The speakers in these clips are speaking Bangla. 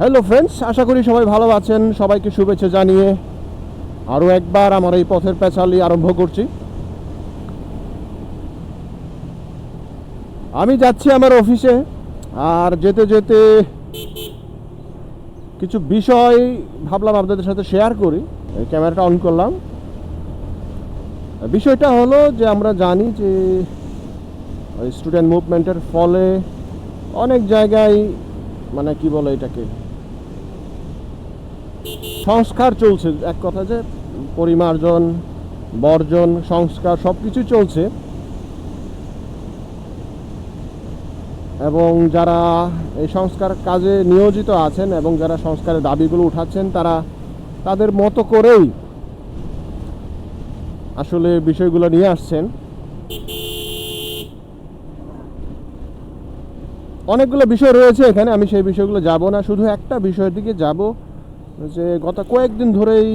হ্যালো ফ্রেন্ডস আশা করি সবাই ভালো আছেন। সবাইকে শুভেচ্ছা জানিয়ে আরও একবার আমার এই পথের পেঁচালি আরম্ভ করছি। আমি যাচ্ছি আমার অফিসে আর যেতে যেতে কিছু বিষয় ভাবলাম আপনাদের সাথে শেয়ার করি। ক্যামেরাটা অন করলাম। বিষয়টা হলো যে আমরা জানি যে স্টুডেন্ট মুভমেন্টের ফলে অনেক জায়গায় মানে কি বলে এটাকে সংস্কার চলছে, এক কথা যে পরিমার্জন, বর্জন, সংস্কার সব কিছু চলছে। এবং যারা এই সংস্কার কাজে নিয়োজিত আছেন এবং যারা সংস্কারের দাবিগুলো উঠাচ্ছেন, তারা তাদের মতো করেই আসলে বিষয়গুলো নিয়ে আসছেন। অনেকগুলো বিষয় রয়েছে এখানে, আমি সেই বিষয়গুলো যাব না, শুধু একটা বিষয়ের দিকে যাব। যে গত কয়েকদিন ধরেই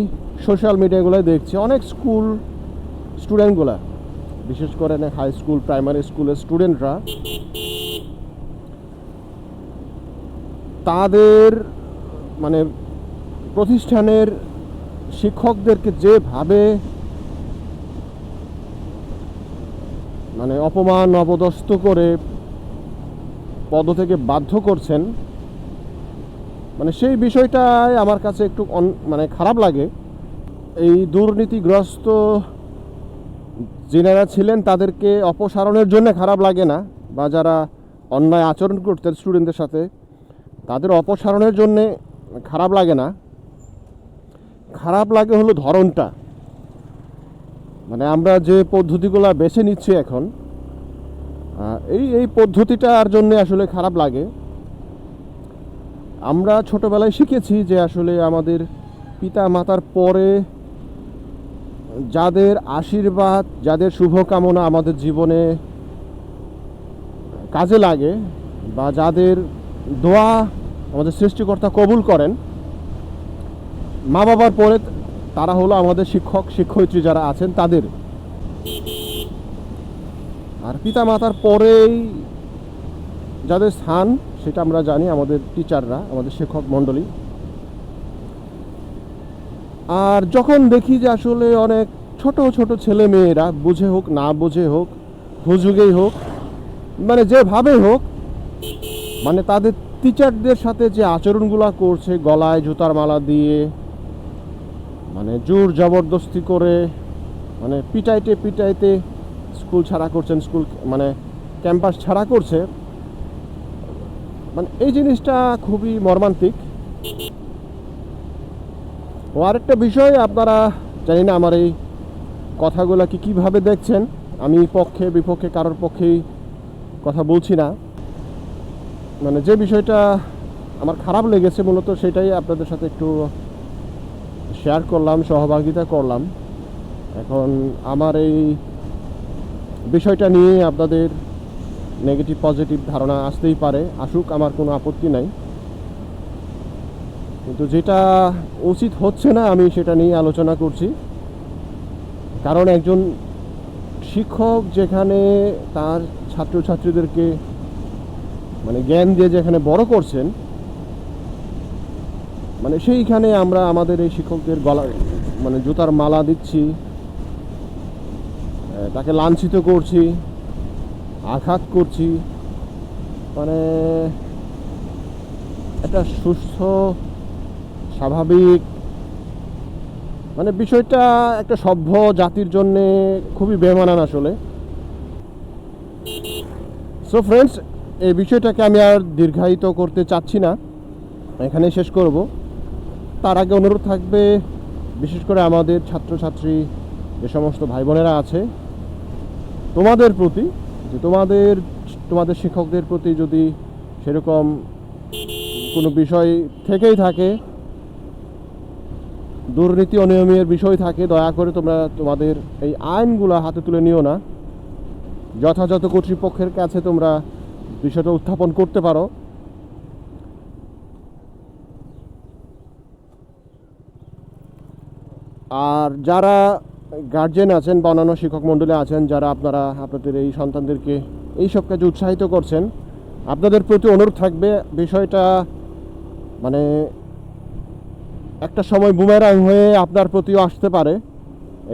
সোশ্যাল মিডিয়াগুলোয় দেখছি। অনেক স্কুল স্টুডেন্টগুলা বিশেষ করে হাই স্কুল প্রাইমারি স্কুলের স্টুডেন্টরা তাদের মানে প্রতিষ্ঠানের শিক্ষকদেরকে যেভাবে মানে অপমান, অপদস্থ করে পদ থেকে বাধ্য করছেন মানে সেই বিষয়টাই আমার কাছে একটু মানে খারাপ লাগে। এই দুর্নীতিগ্রস্ত যিনারা ছিলেন তাদেরকে অপসারণের জন্য খারাপ লাগে না বা যারা অন্যায় আচরণ করতেন স্টুডেন্টদের সাথে, তাদের অপসারণের জন্যে খারাপ লাগে না। খারাপ লাগে হলো ধরনটা। মানে আমরা যে পদ্ধতিগুলো বেছে নিচ্ছি এখন এই এই পদ্ধতিটার জন্য আসলে খারাপ লাগে। আমরা ছোটবেলায় শিখেছি যে আসলে আমাদের পিতা মাতার পরে যাদের আশীর্বাদ, যাদের শুভকামনা আমাদের জীবনে কাজে লাগে বা যাদের দোয়া আমাদের সৃষ্টিকর্তা কবুল করেন মা বাবার পরে তারা হলো আমাদের শিক্ষক, শিক্ষয়িত্রী যারা আছেন তাদের। আর পিতা মাতার পরেই যাদের স্থান সেটা আমরা জানি আমাদের টিচাররা আমাদের শিক্ষক মণ্ডলী। আর যখন দেখি যে আসলে অনেক ছোট ছোট ছেলে মেয়েরা, বুঝে হোক, না বুঝে হোক, হুজুগেই হোক মানে যেভাবে হোক মানে তাদের টিচারদের সাথে যে আচরণগুলো করছে, গলায় জুতার মালা দিয়ে মানে জোর জবরদস্তি করে মানে পিটাইতে পিটাইতে স্কুল ছাড়া করছেন, স্কুল মানে ক্যাম্পাস ছাড়া করছে মানে এই জিনিসটা খুবই মর্মান্তিক। ও আরেকটা বিষয়, আপনারা জানি না আমার এই কথাগুলো কি কীভাবে দেখছেন? আমি পক্ষে, বিপক্ষে, কারোর পক্ষেই কথা বলছি না। মানে যে বিষয়টা আমার খারাপ লেগেছে মূলত সেটাই আপনাদের সাথে একটু শেয়ার করলাম, সহভাগিতা করলাম। এখন আমার এই বিষয়টা নিয়ে আপনাদের নেগেটিভ পজিটিভ ধারণা আসতেই পারে, আসুক, আমার কোনো আপত্তি নাই। কিন্তু যেটা উচিত হচ্ছে না, আমি সেটা নিয়ে আলোচনা করছি। কারণ একজন শিক্ষক যেখানে তার ছাত্রছাত্রীদেরকে মানে জ্ঞান দিয়ে যেখানে বড় করছেন মানে সেইখানে আমরা আমাদের এই শিক্ষকদের গলা মানে জুতার মালা দিচ্ছি তাকে লাঞ্ছিত করছি আঘাত করছি। মানে একটা সুস্থ, স্বাভাবিক মানে বিষয়টা একটা সভ্য জাতির জন্য খুবই বেমানান আসলে। সো ফ্রেন্ডস এই বিষয়টাকে আমি আর দীর্ঘায়িত করতে চাচ্ছি না। এখানে শেষ করব। তার আগে অনুরোধ থাকবে, বিশেষ করে আমাদের ছাত্রছাত্রী, যে সমস্ত ভাই বোনেরা আছে, তোমাদের প্রতি যে তোমাদের তোমাদের শিক্ষকদের প্রতি যদি সেরকম কোনো বিষয় থেকেই থাকে, দুর্নীতি অনিয়মের বিষয় থাকে, দয়া করে তোমরা তোমাদের এই আইনগুলো হাতে তুলে নিও না। যথাযথ কর্তৃপক্ষের কাছে তোমরা বিষয়টা উত্থাপন করতে পারো। আর যারা গার্জেন আছেন বা অন্যান্য শিক্ষক মণ্ডলী আছেন, যারা আপনারা, আপনাদের এই সন্তানদেরকে এই সব কাজে উৎসাহিত করছেন। আপনাদের প্রতি অনুরোধ থাকবে, বিষয়টা মানে একটা সময় বুমেরাং হয়ে আপনার প্রতিও আসতে পারে,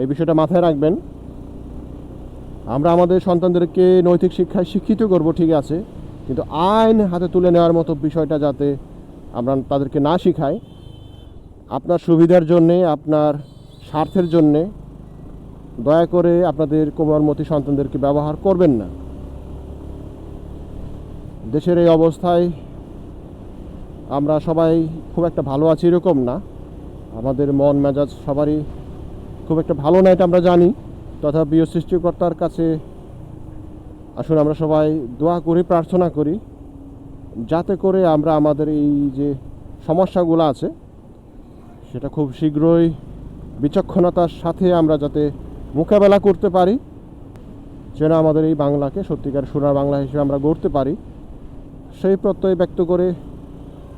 এই বিষয়টা মাথায় রাখবেন। আমরা আমাদের সন্তানদেরকে নৈতিক শিক্ষায় শিক্ষিত করব, ঠিক আছে, কিন্তু আইন হাতে তুলে নেওয়ার মতো বিষয়টা যাতে আমরা তাদেরকে না শিখাই, আপনার সুবিধার জন্যে, আপনার স্বার্থের জন্যে দয়া করে আপনাদের কোমরমতি সন্তানদেরকে ব্যবহার করবেন না। দেশের এই অবস্থায় আমরা সবাই খুব একটা ভালো আছি এরকম না। আমাদের মন মেজাজ সবারই খুব একটা ভালো না, এটা আমরা জানি। তথাপিও সৃষ্টিকর্তার কাছে আসুন, আমরা সবাই দোয়া করি, প্রার্থনা করি। যাতে করে আমরা আমাদের এই যে সমস্যাগুলো আছে, সেটা খুব শীঘ্রই বিচক্ষণতার সাথে আমরা যাতে মোকাবেলা করতে পারি, যেন আমাদের এই বাংলাকে সত্যিকার সোনার বাংলা হিসেবে আমরা গড়তে পারি। সেই প্রত্যয় ব্যক্ত করে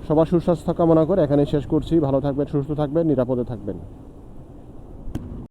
সবার সুস্বাস্থ্য কামনা করে এখানে শেষ করছি। ভালো থাকবেন, সুস্থ থাকবেন, নিরাপদে থাকবেন।